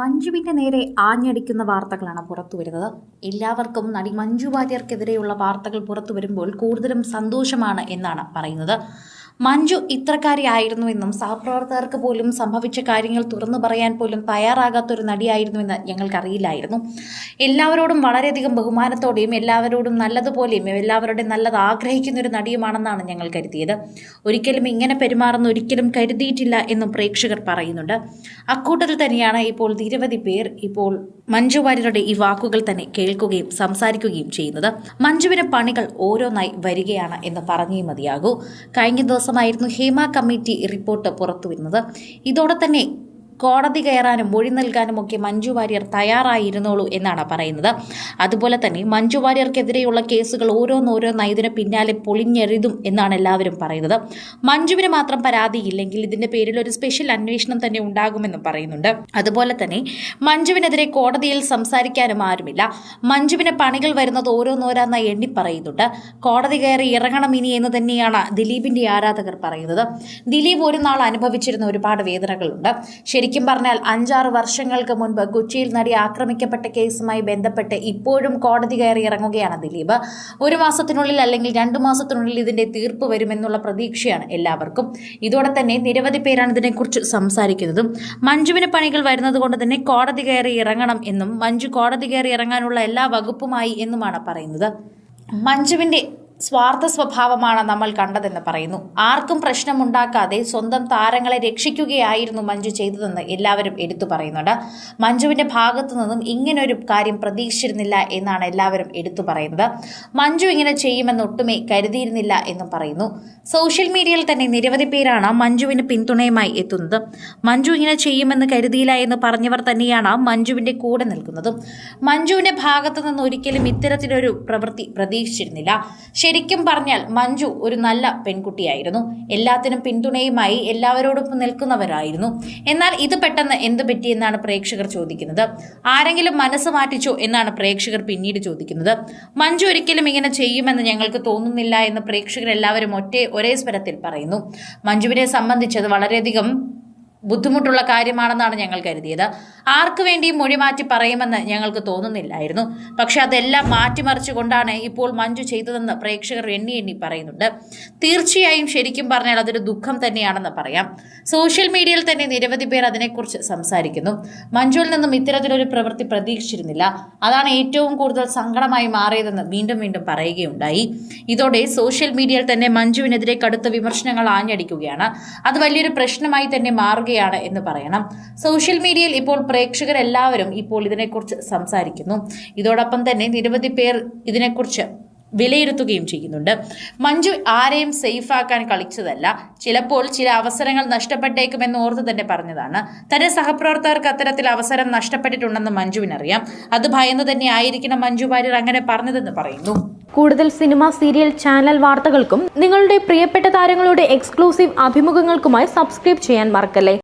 മഞ്ജുവിന്റെ നേരെ ആഞ്ഞടിക്കുന്ന വാർത്തകളാണ് പുറത്തു വരുന്നത്. എല്ലാവർക്കും നടി മഞ്ജു വാര്യർക്കെതിരെയുള്ള വാർത്തകൾ പുറത്തു വരുമ്പോൾ കൂടുതലും സന്തോഷമാണ് എന്നാണ് പറയുന്നത്. മഞ്ജു ഇത്രക്കാരിയായിരുന്നുവെന്നും സഹപ്രവർത്തകർക്ക് പോലും സംഭവിച്ച കാര്യങ്ങൾ തുറന്നു പറയാൻ പോലും തയ്യാറാകാത്തൊരു നടിയായിരുന്നുവെന്ന് ഞങ്ങൾക്കറിയില്ലായിരുന്നു. എല്ലാവരോടും വളരെയധികം ബഹുമാനത്തോടെയും എല്ലാവരോടും നല്ലതുപോലെയും എല്ലാവരുടെ നല്ലത് ആഗ്രഹിക്കുന്ന ഒരു നടിയുമാണെന്നാണ് ഞങ്ങൾ കരുതിയത്. ഒരിക്കലും ഇങ്ങനെ പെരുമാറുന്ന ഒരിക്കലും കരുതിയിട്ടില്ല എന്നും പ്രേക്ഷകർ പറയുന്നുണ്ട്. അക്കൂട്ടത്തിൽ തന്നെയാണ് ഇപ്പോൾ നിരവധി പേർ ഇപ്പോൾ മഞ്ജു വാര്യരുടെ ഈ വാക്കുകൾ തന്നെ കേൾക്കുകയും സംസാരിക്കുകയും ചെയ്യുന്നത് മഞ്ജുവിന് പണികൾ ഓരോന്നായി വരികയാണ് എന്ന് പറഞ്ഞേ മതിയാകൂ. കഴിഞ്ഞ ദിവസമായിരുന്നു ഹേമ കമ്മിറ്റി റിപ്പോർട്ട് പുറത്തുവരുന്നത്. ഇതോടെ തന്നെ കോടതി കയറാനും മൊഴി നൽകാനും ഒക്കെ മഞ്ജു വാര്യർ തയ്യാറായിരുന്നുള്ളൂ എന്നാണ് പറയുന്നത്. അതുപോലെ തന്നെ മഞ്ജു വാര്യർക്കെതിരെയുള്ള കേസുകൾ ഓരോന്നോരോന്നായി ഇതിന് പിന്നാലെ പൊളിഞ്ഞെഴുതും എന്നാണ് എല്ലാവരും പറയുന്നത്. മഞ്ജുവിന് മാത്രം പരാതിയില്ലെങ്കിൽ ഇതിന്റെ പേരിൽ ഒരു സ്പെഷ്യൽ അന്വേഷണം തന്നെ ഉണ്ടാകുമെന്നും പറയുന്നുണ്ട്. അതുപോലെ തന്നെ മഞ്ജുവിനെതിരെ കോടതിയിൽ സംസാരിക്കാനും ആരുമില്ല. മഞ്ജുവിന് പണികൾ വരുന്നത് ഓരോന്നോരോന്നായി എണ്ണി പറയുന്നുണ്ട്. കോടതി കയറി ഇറങ്ങണം ഇനി എന്ന് തന്നെയാണ് ദിലീപിന്റെ ആരാധകർ പറയുന്നത്. ദിലീപ് ഒരു നാൾ അനുഭവിച്ചിരുന്ന ഒരുപാട് വേദനകളുണ്ട്. ശരിക്കും പറഞ്ഞാൽ അഞ്ചാറ് വർഷങ്ങൾക്ക് മുൻപ് കൊച്ചിയിൽ നടി ആക്രമിക്കപ്പെട്ട കേസുമായി ബന്ധപ്പെട്ട് ഇപ്പോഴും കോടതി കയറി ഇറങ്ങുകയാണ് ദിലീപ്. ഒരു മാസത്തിനുള്ളിൽ അല്ലെങ്കിൽ രണ്ടു മാസത്തിനുള്ളിൽ ഇതിന്റെ തീർപ്പ് വരുമെന്നുള്ള പ്രതീക്ഷയാണ് എല്ലാവർക്കും. ഇതോടെ തന്നെ നിരവധി പേരാണ് ഇതിനെക്കുറിച്ച് സംസാരിക്കുന്നതും. മഞ്ജുവിന് പണികൾ വരുന്നത് കൊണ്ട് തന്നെ കോടതി കയറി ഇറങ്ങണം എന്നും മഞ്ജു കോടതി കയറി ഇറങ്ങാനുള്ള എല്ലാ വകുപ്പുമായി എന്നുമാണ് പറയുന്നത്. മഞ്ജുവിന്റെ സ്വാർത്ഥ സ്വഭാവമാണ് നമ്മൾ കണ്ടതെന്ന് പറയുന്നു. ആർക്കും പ്രശ്നമുണ്ടാക്കാതെ സ്വന്തം താരങ്ങളെ രക്ഷിക്കുകയായിരുന്നു മഞ്ജു ചെയ്തതെന്ന് എല്ലാവരും എടുത്തു പറയുന്നുണ്ട്. മഞ്ജുവിന്റെ ഭാഗത്തു നിന്നും ഇങ്ങനൊരു കാര്യം പ്രതീക്ഷിച്ചിരുന്നില്ല എന്നാണ് എല്ലാവരും എടുത്തു പറയുന്നത്. മഞ്ജു ഇങ്ങനെ ചെയ്യുമെന്ന് ഒട്ടുമേ കരുതിയിരുന്നില്ല എന്നും പറയുന്നു. സോഷ്യൽ മീഡിയയിൽ തന്നെ നിരവധി പേരാണ് മഞ്ജുവിന് പിന്തുണയുമായി എത്തുന്നത്. മഞ്ജു ഇങ്ങനെ ചെയ്യുമെന്ന് കരുതിയില്ല എന്ന് പറഞ്ഞവർ തന്നെയാണ് മഞ്ജുവിന്റെ കൂടെ നിൽക്കുന്നതും. മഞ്ജുവിന്റെ ഭാഗത്തു നിന്ന് ഒരിക്കലും ഇത്തരത്തിലൊരു പ്രവൃത്തി പ്രതീക്ഷിച്ചിരുന്നില്ല. ശരിക്കും പറഞ്ഞാൽ മഞ്ജു ഒരു നല്ല പെൺകുട്ടിയായിരുന്നു. എല്ലാത്തിനും പിന്തുണയുമായി എല്ലാവരോടൊപ്പം നിൽക്കുന്നവരായിരുന്നു. എന്നാൽ ഇത് പെട്ടെന്ന് എന്ത് പറ്റിയെന്നാണ് പ്രേക്ഷകർ ചോദിക്കുന്നത്. ആരെങ്കിലും മനസ്സ് മാറ്റിച്ചോ എന്നാണ് പ്രേക്ഷകർ പിന്നീട് ചോദിക്കുന്നത്. മഞ്ജു ഒരിക്കലും ഇങ്ങനെ ചെയ്യുമെന്ന് ഞങ്ങൾക്ക് തോന്നുന്നില്ല എന്ന് പ്രേക്ഷകർ എല്ലാവരും ഒറ്റ ഒരേ സ്വരത്തിൽ പറയുന്നു. മഞ്ജുവിനെ സംബന്ധിച്ചത് വളരെയധികം ബുദ്ധിമുട്ടുള്ള കാര്യമാണെന്നാണ് ഞങ്ങൾ കരുതിയത്. ആർക്കു വേണ്ടിയും മൊഴി മാറ്റി പറയുമെന്ന് ഞങ്ങൾക്ക് തോന്നുന്നില്ലായിരുന്നു. പക്ഷെ അതെല്ലാം മാറ്റിമറിച്ചുകൊണ്ടാണ് ഇപ്പോൾ മഞ്ജു ചെയ്തതെന്ന് പ്രേക്ഷകർ എണ്ണി എണ്ണി പറയുന്നുണ്ട്. തീർച്ചയായും ശരിക്കും പറഞ്ഞാൽ അതൊരു ദുഃഖം തന്നെയാണെന്ന് പറയാം. സോഷ്യൽ മീഡിയയിൽ തന്നെ നിരവധി പേർ അതിനെക്കുറിച്ച് സംസാരിക്കുന്നു. മഞ്ജുവിൽ നിന്നും ഇത്തരത്തിലൊരു പ്രവൃത്തി പ്രതീക്ഷിച്ചിരുന്നില്ല. അതാണ് ഏറ്റവും കൂടുതൽ സങ്കടമായി മാറിയതെന്ന് വീണ്ടും വീണ്ടും പറയുകയുണ്ടായി. ഇതോടെ സോഷ്യൽ മീഡിയയിൽ തന്നെ മഞ്ജുവിനെതിരെ കടുത്ത വിമർശനങ്ങൾ ആഞ്ഞടിക്കുകയാണ്. അത് വലിയൊരു പ്രശ്നമായി തന്നെ മാറുകയാണ് എന്ന് പറയണം. സോഷ്യൽ മീഡിയയിൽ ഇപ്പോൾ പ്രേക്ഷകരെല്ലാവരും ഇപ്പോൾ ഇതിനെക്കുറിച്ച് സംസാരിക്കുന്നു. ഇതോടൊപ്പം തന്നെ നിരവധി പേർ ഇതിനെക്കുറിച്ച് വിലയിരുത്തുകയും ചെയ്യുന്നുണ്ട്. മഞ്ജു ആരെയും സേഫാക്കാൻ കളിച്ചതല്ല. ചിലപ്പോൾ ചില അവസരങ്ങൾ നഷ്ടപ്പെട്ടേക്കുമെന്ന് ഓർത്ത് തന്നെ പറഞ്ഞതാണ്. തന്റെ സഹപ്രവർത്തകർക്ക് അത്തരത്തിൽ അവസരം നഷ്ടപ്പെട്ടിട്ടുണ്ടെന്ന് മഞ്ജുവിനറിയാം. അത് ഭയന്ന് തന്നെ ആയിരിക്കണം മഞ്ജു വാര്യർ അങ്ങനെ പറഞ്ഞതെന്ന് പറയുന്നു. കൂടുതൽ സിനിമ സീരിയൽ ചാനൽ വാർത്തകൾക്കും നിങ്ങളുടെ പ്രിയപ്പെട്ട താരങ്ങളുടെ എക്സ്ക്ലൂസീവ് അഭിമുഖങ്ങൾക്കുമായി സബ്സ്ക്രൈബ് ചെയ്യാൻ മറക്കല്ലേ?